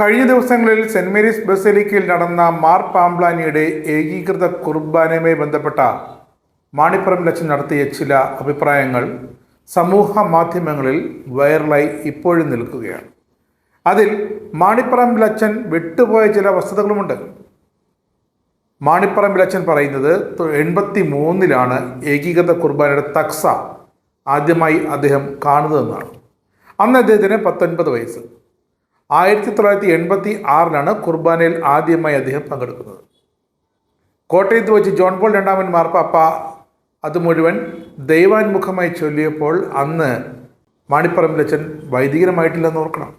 കഴിഞ്ഞ ദിവസങ്ങളിൽ saint Mary's ബസലിക്കയിൽ നടന്ന മാർ പാംബ്ലാനിയുടെ ഏകീകൃത കുർബാനയുമായി ബന്ധപ്പെട്ട മാണിപ്പുറം ലക്ഷ്യം നടത്തിയ ചില അഭിപ്രായങ്ങൾ സമൂഹ മാധ്യമങ്ങളിൽ വൈറലായി ഇപ്പോഴും നിൽക്കുകയാണ്. അതിൽ മാണിപ്പുറം ലച്ചൻ വിട്ടുപോയ ചില വസ്തുതകളുമുണ്ട്. മാണിപ്പുറം ലച്ചൻ പറയുന്നത് എൺപത്തി മൂന്നിലാണ് ഏകീകൃത കുർബാനയുടെ തക്സ ആദ്യമായി അദ്ദേഹം കാണുന്നതെന്നാണ് അന്ന് അദ്ദേഹത്തിന് പത്തൊൻപത് വയസ്സ്. ആയിരത്തി തൊള്ളായിരത്തി എൺപത്തി ആറിലാണ് കുർബാനയിൽ ആദ്യമായി അദ്ദേഹം പങ്കെടുക്കുന്നത്. കോട്ടയത്ത് വെച്ച് ജോൺ പോൾ രണ്ടാമൻ മാർപ്പാപ്പ അത് മുഴുവൻ ദൈവാൻമുഖമായി ചൊല്ലിയപ്പോൾ അന്ന് മാണിപ്പറമ്പിലച്ചൻ വൈദികരമായിട്ടില്ലെന്ന് ഓർക്കണം.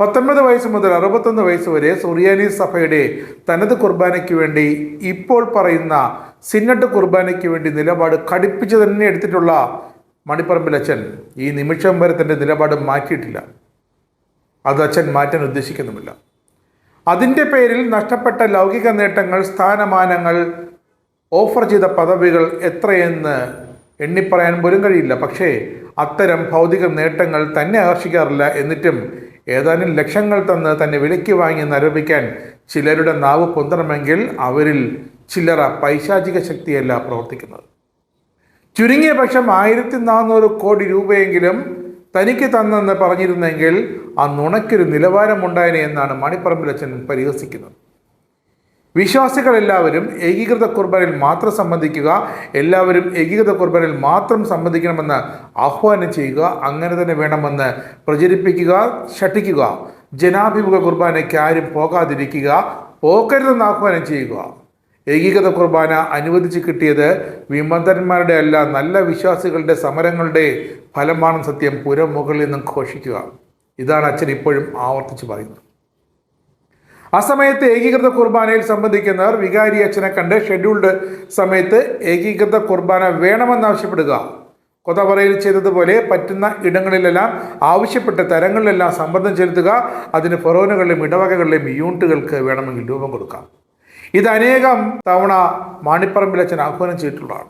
പത്തൊൻപത് വയസ്സ് മുതൽ അറുപത്തൊന്ന് വയസ്സ് വരെ സുറിയാനി സഭയുടെ തനത് കുർബാനയ്ക്ക് വേണ്ടി ഇപ്പോൾ പറയുന്ന സിന്നട്ട് കുർബാനയ്ക്ക് വേണ്ടി നിലപാട് കടുപ്പിച്ച് തന്നെ എടുത്തിട്ടുള്ള മണിപ്പറമ്പിലച്ചൻ ഈ നിമിഷം വരെ തന്റെ നിലപാട് മാറ്റിയിട്ടില്ല. അത് അച്ഛൻ മാറ്റാൻ ഉദ്ദേശിക്കുന്നുമില്ല. അതിന്റെ പേരിൽ നഷ്ടപ്പെട്ട ലൗകിക നേട്ടങ്ങൾ സ്ഥാനമാനങ്ങൾ ഓഫർ ചെയ്ത പദവികൾ എത്രയെന്ന് എണ്ണിപ്പറയാൻ പോലും കഴിയില്ല. പക്ഷേ അത്തരം ഭൗതിക നേട്ടങ്ങൾ തന്നെ ആകർഷിക്കാറില്ല. എന്നിട്ടും ഏതാനും ലക്ഷങ്ങൾ തന്ന് തന്നെ വിലയ്ക്ക് വാങ്ങി നരപിക്കാൻ ചിലരുടെ നാവ് പൊന്തണമെങ്കിൽ അവരിൽ ചില്ലറ പൈശാചിക ശക്തിയല്ല പ്രവർത്തിക്കുന്നത്. ചുരുങ്ങിയ പക്ഷം ആയിരത്തി നാനൂറ് കോടി രൂപയെങ്കിലും തനിക്ക് തന്നെന്ന് പറഞ്ഞിരുന്നെങ്കിൽ ആ നുണയ്ക്കൊരു നിലവാരമുണ്ടായനെ എന്നാണ് മണിപ്പറമ്പിലച്ചൻ പരിഹസിക്കുന്നത്. വിശ്വാസികളെല്ലാവരും ഏകീകൃത കുർബാനയിൽ മാത്രം സംബന്ധിക്കുക എല്ലാവരും ഏകീകൃത കുർബാനയിൽ മാത്രം സംബന്ധിക്കണമെന്ന് ആഹ്വാനം ചെയ്യുക അങ്ങനെ തന്നെ വേണമെന്ന് പ്രചരിപ്പിക്കുക ഷട്ടിക്കുക ജനാഭിമുഖ കുർബാനയ്ക്ക് ആരും പോകാതിരിക്കുക പോക്കരുതെന്ന് ആഹ്വാനം ചെയ്യുക. ഏകീകൃത കുർബാന അനുവദിച്ച് കിട്ടിയത് വിമതന്മാരുടെ അല്ല നല്ല വിശ്വാസികളുടെ സമരങ്ങളുടെ ഫലമാണ് സത്യം. പുരം മുകളിൽ നിന്നും ഘോഷിക്കുക. ഇതാണ് അച്ഛൻ ഇപ്പോഴും ആവർത്തിച്ച് പറയുന്നത്. ആ സമയത്ത് ഏകീകൃത കുർബാനയിൽ സംബന്ധിക്കുന്നവർ വികാരി അച്ഛനെ കണ്ട് ഷെഡ്യൂൾഡ് സമയത്ത് ഏകീകൃത കുർബാന വേണമെന്നാവശ്യപ്പെടുക. കൊതവറയിൽ ചെയ്തതുപോലെ പറ്റുന്ന ഇടങ്ങളിലെല്ലാം ആവശ്യപ്പെട്ട തരങ്ങളിലെല്ലാം സമ്മർദ്ദം ചെലുത്തുക. അതിന് ഫൊറോനുകളിലും ഇടവകകളിലെയും യൂണിറ്റുകൾക്ക് വേണമെങ്കിൽ രൂപം കൊടുക്കാം. ഇത് അനേകം തവണ മാണിപ്പറമ്പിൽ അച്ഛൻ ആഹ്വാനം ചെയ്തിട്ടുള്ളതാണ്.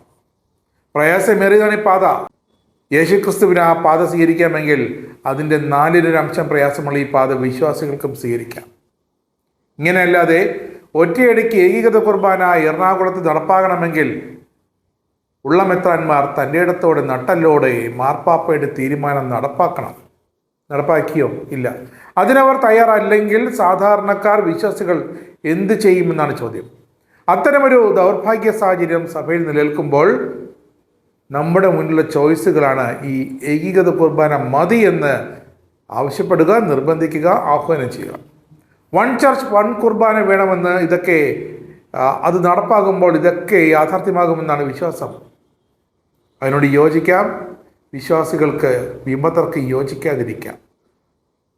പ്രയാസമേറിയതാണ് ഈ പാത. യേശുക്രിസ്തുവിന് ആ പാത സ്വീകരിക്കാമെങ്കിൽ അതിന്റെ നാലിലൊരു അംശം പ്രയാസമുള്ള ഈ പാത വിശ്വാസികൾക്കും സ്വീകരിക്കാം. ഇങ്ങനെയല്ലാതെ ഒറ്റയടിക്ക് ഏകീകൃത കുർബാന എറണാകുളത്ത് നടപ്പാകണമെങ്കിൽ ഉള്ള മെത്രാന്മാർ തന്റെ ഇടത്തോടെ നട്ടല്ലോടെ മാർപ്പാപ്പയുടെ തീരുമാനം നടപ്പാക്കണം. നടപ്പാക്കിയോ? ഇല്ല. അതിനവർ തയ്യാറല്ലെങ്കിൽ സാധാരണക്കാർ വിശ്വാസികൾ എന്ത് ചെയ്യുമെന്നാണ് ചോദ്യം. അത്തരമൊരു ദൗർഭാഗ്യ സാഹചര്യം സഭയിൽ നിലനിൽക്കുമ്പോൾ നമ്മുടെ മുന്നിലുള്ള ചോയ്സുകളാണ് ഈ ഏകീകൃത കുർബാന മതി എന്ന് ആവശ്യപ്പെടുക നിർബന്ധിക്കുക ആഹ്വാനം ചെയ്യുക. വൺ ചർച്ച് വൺ കുർബാന വേണമെന്ന് ഇതൊക്കെ അത് നടപ്പാകുമ്പോൾ ഇതൊക്കെ യാഥാർത്ഥ്യമാകുമെന്നാണ് വിശ്വാസം. അതിനോട് യോജിക്കാം. വിശ്വാസികൾക്ക് വിമതർക്ക് യോജിക്കാതിരിക്കാം.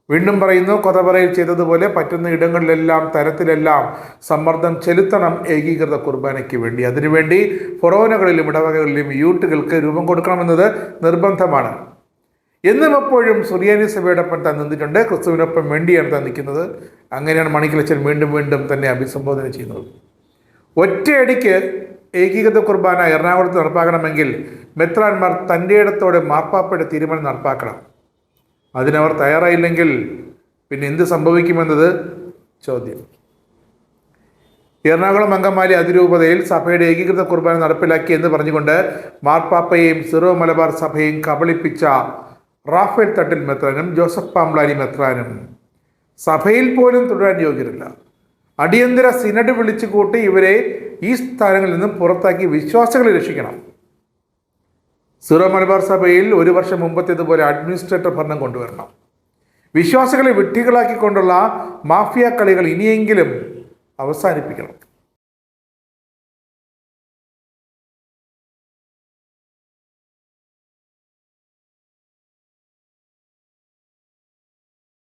വീണ്ടും പറയുന്നു കൊതപറയിൽ ചെയ്തതുപോലെ പറ്റുന്ന ഇടങ്ങളിലെല്ലാം തരത്തിലെല്ലാം സമ്മർദ്ദം ചെലുത്തണം ഏകീകൃത കുർബാനയ്ക്ക് വേണ്ടി. അതിനുവേണ്ടി ഫൊറോനകളിലും ഇടവകകളിലും യൂട്ടുകൾക്ക് രൂപം കൊടുക്കണമെന്നത് നിർബന്ധമാണ്. എന്നും എപ്പോഴും സുറിയാനി സഭയോടൊപ്പം താൻ നിന്നിട്ടുണ്ട്. ക്രിസ്തുവിനൊപ്പം വേണ്ടിയാണ് താൻ നിൽക്കുന്നത്. അങ്ങനെയാണ് മണിക്കലച്ചൻ വീണ്ടും വീണ്ടും തന്നെ അഭിസംബോധന ചെയ്യുന്നത്. ഒറ്റയടിക്ക് ഏകീകൃത കുർബാന എറണാകുളത്ത് നടപ്പാക്കണമെങ്കിൽ മെത്രാന്മാർ തന്റെ ഇടത്തോടെ മാർപ്പാപ്പയുടെ തീരുമാനം നടപ്പാക്കണം. അതിനവർ തയ്യാറായില്ലെങ്കിൽ പിന്നെ എന്ത് സംഭവിക്കുമെന്നത് ചോദ്യം. എറണാകുളം അങ്കമാലി അതിരൂപതയിൽ സഭയുടെ ഏകീകൃത കുർബാന നടപ്പിലാക്കി എന്ന് പറഞ്ഞുകൊണ്ട് മാർപ്പാപ്പയെയും സിറോ മലബാർ സഭയും കബളിപ്പിച്ച റാഫേൽ തട്ടിൽ മെത്രാനും ജോസഫ് പാംബ്ലാനി മെത്രാനും. സഭയിൽ പോലും തുടരാൻ യോഗ്യരല്ല. അടിയന്തര സിനഡ് വിളിച്ചു കൂട്ടി ഇവരെ ഈ സ്ഥാനങ്ങളിൽ നിന്നും പുറത്താക്കി വിശ്വാസികളെ രക്ഷിക്കണം. സിറോ മലബാർ സഭയിൽ ഒരു വർഷം മുമ്പത്തേതുപോലെ അഡ്മിനിസ്ട്രേറ്റർ ഭരണം കൊണ്ടുവരണം. വിശ്വാസികളെ വിട്ടികളാക്കിക്കൊണ്ടുള്ള മാഫിയ കളികൾ ഇനിയെങ്കിലും അവസാനിപ്പിക്കണം.